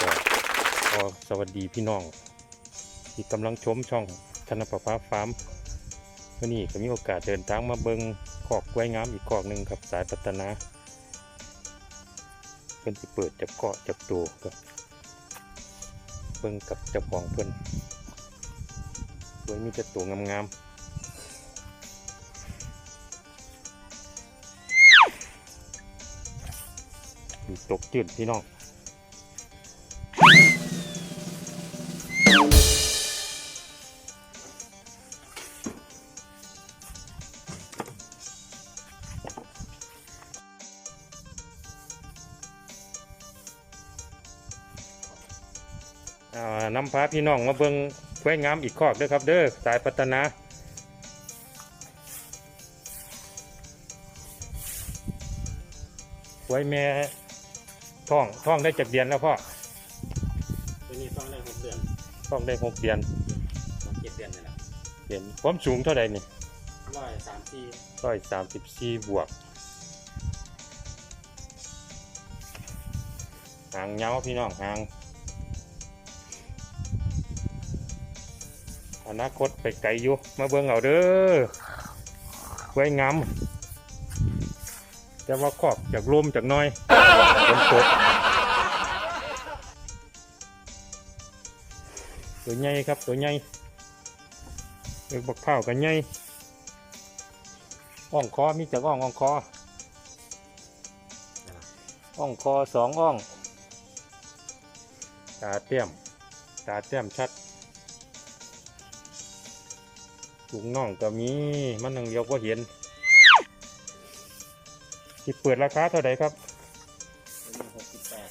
ขอสวัสดีพี่น้อง ที่กำลังชมช่องธนประภาฟาร์มวันนี้ก็มีโอกาสเดินทางมาเบิงขอกกล้วงามอีกขอกหนึ่งครับสายพัฒนาเพิ่นสิเปิดจับเกาะจับตัวครับเบิงกับจ้าของเพิ่อนกล้วยมีแต่ตัวงามๆตกจืดพี่น้องานำพาพี่น้องมาเบิงกล้วยงามอีกคอกเด้อครับเด้อสายพัฒนากล้วยแม่ท้องท้องได้จากเดือนแล้วพ่อตัวนี้ต้องได้หกเดือนท้องได้หกเดือนต้องเจ็ดเดือนนี่แหละเดือนความสูงเท่าใดนี่ร้อยสามสี่ร้อยสามสิบสี่บวกหางเงาพี่น้องหาง อนาคตไปไกลอยู่มาเบิ่งเอาเด้อไว้งามแต่ว่าขอบจากลมจากน้อยฝนตกตัวใหญ่ครับตัวใหญ่เด็กบักเผากันใหญ่อ่องคอมีจากอ่องอ่องคออ่องคอสองอ่อง ตาเตี้ยม ตาเตี้ยมชัด ถุงน่องก็มีมันนังเดียวก็เห็นที่เปิดราคาเท่าไหร่ครับตัวนี้หกสิบแปด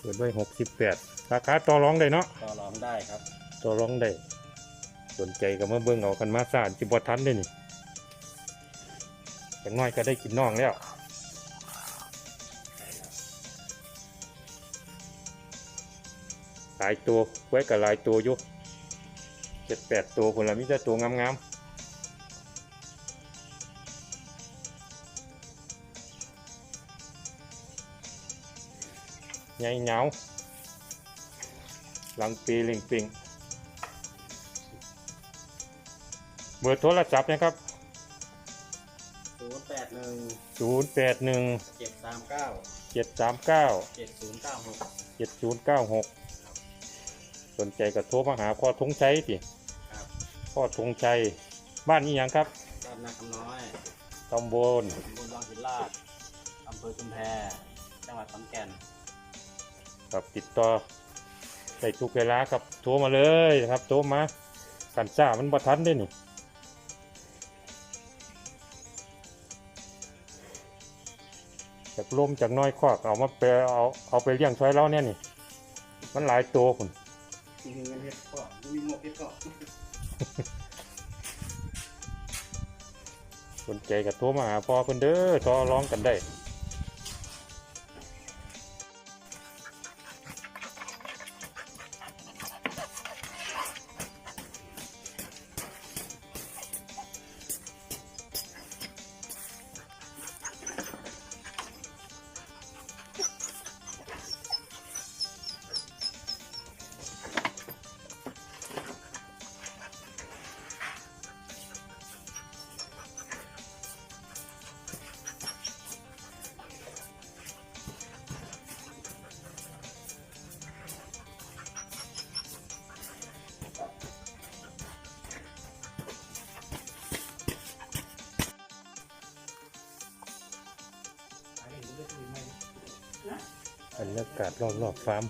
เปิดไว้หกสิบแปดราคาต่อรองได้เนาะต่อรองได้ครับต่อรองได้สนใจก็มาเบิ่งเอากันมาสานจิบวทันได้นี่อย่างน้อยก็ได้กินน่องแล้วใช่ครับหลายตัวไว้กับหลายตัวอยู่ เจ็ดแปดตัวคนละมิจะตัวงามๆใหญ่เหงาหลังปีลิงปิงเบอร์โทรศัพท์นะครับ ศูนย์แปดหนึ่ง0 8 1 เจ็ดสามเก้า7 3 9 เจ็ดศูนย์เก้าหก 7 0 9 6 สนใจก็โทรมาหาพ่อทงชัยสิครับ พ่อทงชัย บ้านนี้ยังครับบ้านนาคำน้อยตำบลตำบลวังหินลาดอำเภอชุมแพจังหวัดขอนแก่นกับติดต่อได้ทุกเวลาครับโทรมาเลยนะครับโทรมากันซ่ามันบ่ทันได้นี่จากลมจากน้อยคอกเอามาไปเอาเอาไปเลี้ยงช่วยเราเนี่ยนี่ มันหลายตัวคุณ มีเงินเฮ็ดก็มีงบเฮ็ดก็สนใจก็โทรมาหาพ่อเพิ่นเด้อต่อร้องกันได้ บรรยากาศรอบๆฟาร์ม